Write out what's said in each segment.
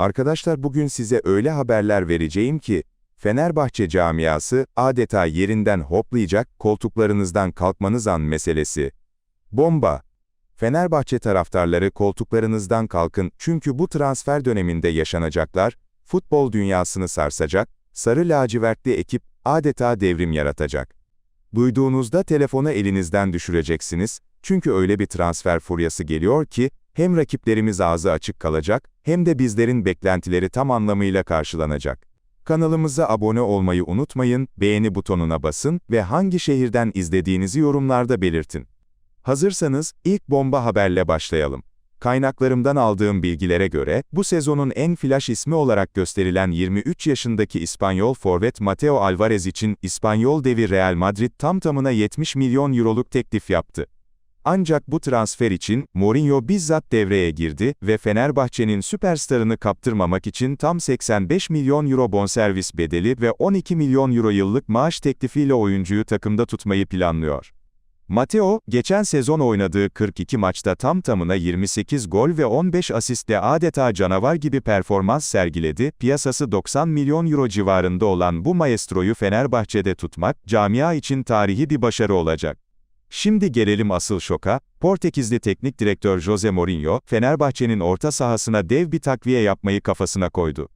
Arkadaşlar bugün size öyle haberler vereceğim ki, Fenerbahçe camiası adeta yerinden hoplayacak koltuklarınızdan kalkmanız an meselesi. Bomba! Fenerbahçe taraftarları koltuklarınızdan kalkın çünkü bu transfer döneminde yaşanacaklar, futbol dünyasını sarsacak, sarı lacivertli ekip adeta devrim yaratacak. Duyduğunuzda telefonu elinizden düşüreceksiniz, çünkü öyle bir transfer furyası geliyor ki, hem rakiplerimiz ağzı açık kalacak, hem de bizlerin beklentileri tam anlamıyla karşılanacak. Kanalımıza abone olmayı unutmayın, beğeni butonuna basın ve hangi şehirden izlediğinizi yorumlarda belirtin. Hazırsanız, ilk bomba haberle başlayalım. Kaynaklarımdan aldığım bilgilere göre, bu sezonun en flash ismi olarak gösterilen 23 yaşındaki İspanyol forvet Mateo Alvarez için İspanyol devi Real Madrid tam tamına 70 milyon euroluk teklif yaptı. Ancak bu transfer için Mourinho bizzat devreye girdi ve Fenerbahçe'nin süperstarını kaptırmamak için tam 85 milyon euro bonservis bedeli ve 12 milyon euro yıllık maaş teklifiyle oyuncuyu takımda tutmayı planlıyor. Mateo, geçen sezon oynadığı 42 maçta tam tamına 28 gol ve 15 asistle adeta canavar gibi performans sergiledi, piyasası 90 milyon euro civarında olan bu maestroyu Fenerbahçe'de tutmak, camia için tarihi bir başarı olacak. Şimdi gelelim asıl şoka, Portekizli teknik direktör Jose Mourinho, Fenerbahçe'nin orta sahasına dev bir takviye yapmayı kafasına koydu.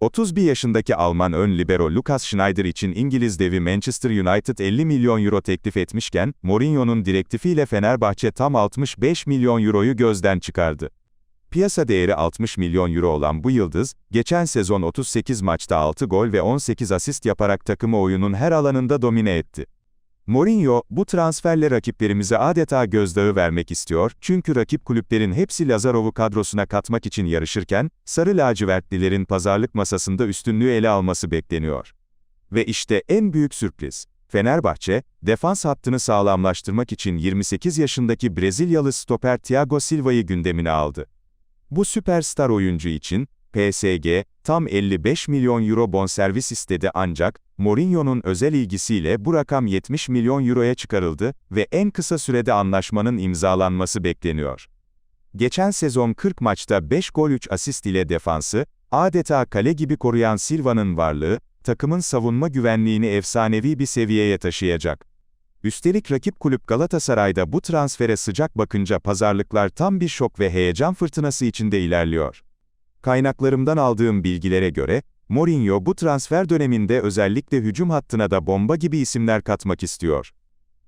31 yaşındaki Alman ön libero Lucas Schneider için İngiliz devi Manchester United 50 milyon euro teklif etmişken, Mourinho'nun direktifiyle Fenerbahçe tam 65 milyon euroyu gözden çıkardı. Piyasa değeri 60 milyon euro olan bu yıldız, geçen sezon 38 maçta 6 gol ve 18 asist yaparak takımı oyunun her alanında domine etti. Mourinho, bu transferle rakiplerimize adeta gözdağı vermek istiyor, çünkü rakip kulüplerin hepsi Lazarov'u kadrosuna katmak için yarışırken, Sarı lacivertlilerin pazarlık masasında üstünlüğü ele alması bekleniyor. Ve işte en büyük sürpriz. Fenerbahçe, defans hattını sağlamlaştırmak için 28 yaşındaki Brezilyalı stoper Thiago Silva'yı gündemine aldı. Bu süperstar oyuncu için, PSG, tam 55 milyon euro bonservis istedi ancak, Mourinho'nun özel ilgisiyle bu rakam 70 milyon euroya çıkarıldı ve en kısa sürede anlaşmanın imzalanması bekleniyor. Geçen sezon 40 maçta 5 gol 3 asist ile defansı, adeta kale gibi koruyan Silva'nın varlığı, takımın savunma güvenliğini efsanevi bir seviyeye taşıyacak. Üstelik rakip kulüp Galatasaray'da bu transfere sıcak bakınca pazarlıklar tam bir şok ve heyecan fırtınası içinde ilerliyor. Kaynaklarımdan aldığım bilgilere göre, Mourinho bu transfer döneminde özellikle hücum hattına da bomba gibi isimler katmak istiyor.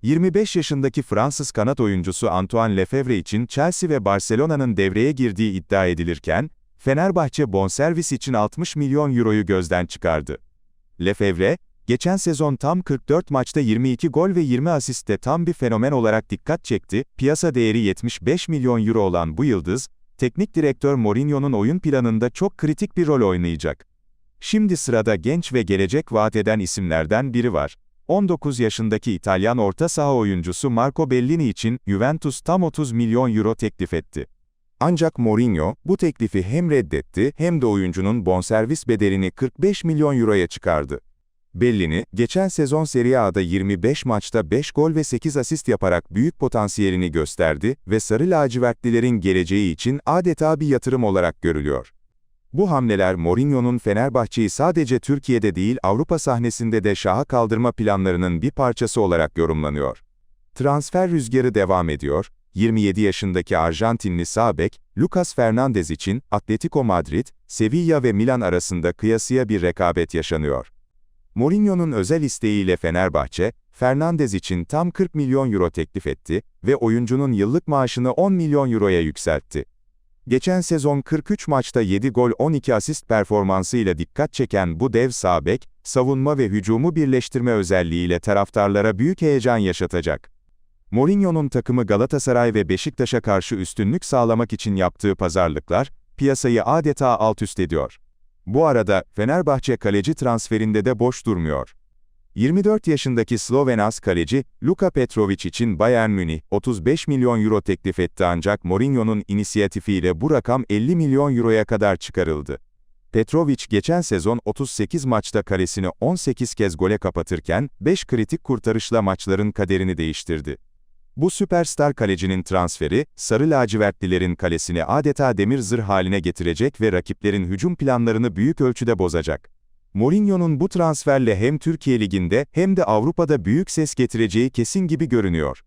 25 yaşındaki Fransız kanat oyuncusu Antoine Lefebvre için Chelsea ve Barcelona'nın devreye girdiği iddia edilirken, Fenerbahçe bonservis için 60 milyon euroyu gözden çıkardı. Lefebvre, geçen sezon tam 44 maçta 22 gol ve 20 asiste tam bir fenomen olarak dikkat çekti, piyasa değeri 75 milyon euro olan bu yıldız, teknik direktör Mourinho'nun oyun planında çok kritik bir rol oynayacak. Şimdi sırada genç ve gelecek vaat eden isimlerden biri var. 19 yaşındaki İtalyan orta saha oyuncusu Marco Bellini için Juventus tam 30 milyon euro teklif etti. Ancak Mourinho, bu teklifi hem reddetti hem de oyuncunun bonservis bedelini 45 milyon euroya çıkardı. Bellini, geçen sezon Serie A'da 25 maçta 5 gol ve 8 asist yaparak büyük potansiyelini gösterdi ve Sarı lacivertlilerin geleceği için adeta bir yatırım olarak görülüyor. Bu hamleler Mourinho'nun Fenerbahçe'yi sadece Türkiye'de değil Avrupa sahnesinde de şaha kaldırma planlarının bir parçası olarak yorumlanıyor. Transfer rüzgarı devam ediyor, 27 yaşındaki Arjantinli sağ bek, Lucas Fernandez için Atletico Madrid, Sevilla ve Milan arasında kıyasıya bir rekabet yaşanıyor. Mourinho'nun özel isteğiyle Fenerbahçe, Fernandez için tam 40 milyon euro teklif etti ve oyuncunun yıllık maaşını 10 milyon euroya yükseltti. Geçen sezon 43 maçta 7 gol 12 asist performansıyla dikkat çeken bu dev sağ bek, savunma ve hücumu birleştirme özelliğiyle taraftarlara büyük heyecan yaşatacak. Mourinho'nun takımı Galatasaray ve Beşiktaş'a karşı üstünlük sağlamak için yaptığı pazarlıklar, piyasayı adeta alt üst ediyor. Bu arada, Fenerbahçe kaleci transferinde de boş durmuyor. 24 yaşındaki Slovenas kaleci, Luka Petrovic için Bayern Münih, 35 milyon euro teklif etti ancak Mourinho'nun inisiyatifiyle bu rakam 50 milyon euroya kadar çıkarıldı. Petrovic geçen sezon 38 maçta kalesini 18 kez gole kapatırken, 5 kritik kurtarışla maçların kaderini değiştirdi. Bu süperstar kalecinin transferi, Sarı lacivertlilerin kalesini adeta demir zırh haline getirecek ve rakiplerin hücum planlarını büyük ölçüde bozacak. Mourinho'nun bu transferle hem Türkiye Ligi'nde hem de Avrupa'da büyük ses getireceği kesin gibi görünüyor.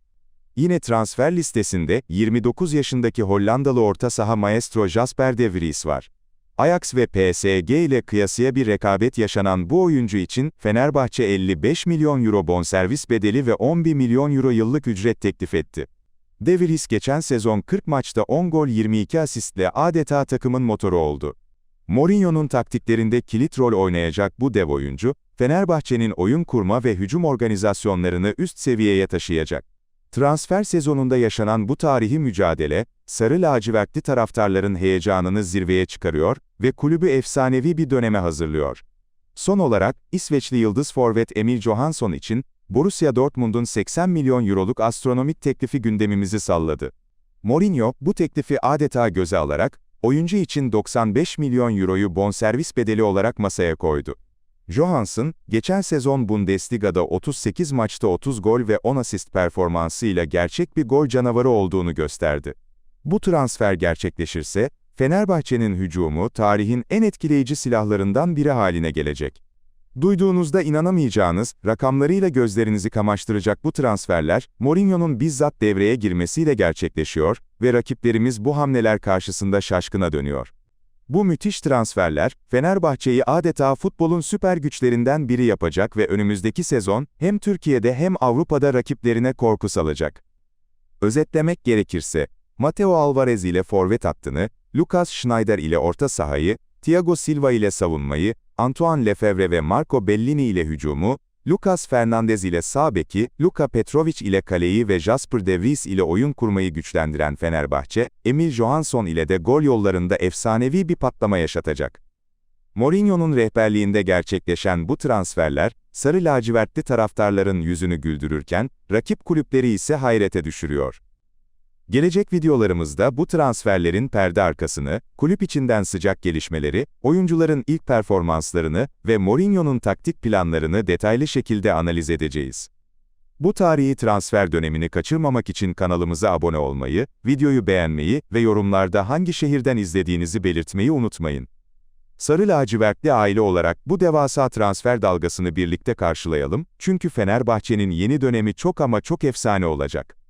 Yine transfer listesinde 29 yaşındaki Hollandalı orta saha maestro Jasper de Vries var. Ajax ve PSG ile kıyasıya bir rekabet yaşanan bu oyuncu için Fenerbahçe 55 milyon euro bonservis bedeli ve 11 milyon euro yıllık ücret teklif etti. De Vries geçen sezon 40 maçta 10 gol 22 asistle adeta takımın motoru oldu. Mourinho'nun taktiklerinde kilit rol oynayacak bu dev oyuncu, Fenerbahçe'nin oyun kurma ve hücum organizasyonlarını üst seviyeye taşıyacak. Transfer sezonunda yaşanan bu tarihi mücadele, sarı lacivertli taraftarların heyecanını zirveye çıkarıyor ve kulübü efsanevi bir döneme hazırlıyor. Son olarak, İsveçli yıldız forvet Emil Johansson için, Borussia Dortmund'un 80 milyon euroluk astronomik teklifi gündemimizi salladı. Mourinho, bu teklifi adeta göze alarak, oyuncu için 95 milyon euroyu bonservis bedeli olarak masaya koydu. Johansson, geçen sezon Bundesliga'da 38 maçta 30 gol ve 10 asist performansıyla gerçek bir gol canavarı olduğunu gösterdi. Bu transfer gerçekleşirse, Fenerbahçe'nin hücumu tarihin en etkileyici silahlarından biri haline gelecek. Duyduğunuzda inanamayacağınız, rakamlarıyla gözlerinizi kamaştıracak bu transferler, Mourinho'nun bizzat devreye girmesiyle gerçekleşiyor ve rakiplerimiz bu hamleler karşısında şaşkına dönüyor. Bu müthiş transferler, Fenerbahçe'yi adeta futbolun süper güçlerinden biri yapacak ve önümüzdeki sezon, hem Türkiye'de hem Avrupa'da rakiplerine korku salacak. Özetlemek gerekirse, Mateo Alvarez ile forvet hattını, Lucas Schneider ile orta sahayı, Thiago Silva ile savunmayı, Antoine Lefebvre ve Marco Bellini ile hücumu, Lucas Fernandez ile sağ beki, Luka Petrovic ile kaleyi ve Jasper de Vries ile oyun kurmayı güçlendiren Fenerbahçe, Emil Johansson ile de gol yollarında efsanevi bir patlama yaşatacak. Mourinho'nun rehberliğinde gerçekleşen bu transferler, sarı lacivertli taraftarların yüzünü güldürürken, rakip kulüpleri ise hayrete düşürüyor. Gelecek videolarımızda bu transferlerin perde arkasını, kulüp içinden sıcak gelişmeleri, oyuncuların ilk performanslarını ve Mourinho'nun taktik planlarını detaylı şekilde analiz edeceğiz. Bu tarihi transfer dönemini kaçırmamak için kanalımıza abone olmayı, videoyu beğenmeyi ve yorumlarda hangi şehirden izlediğinizi belirtmeyi unutmayın. Sarı lacivertli aile olarak bu devasa transfer dalgasını birlikte karşılayalım, çünkü Fenerbahçe'nin yeni dönemi çok ama çok efsane olacak.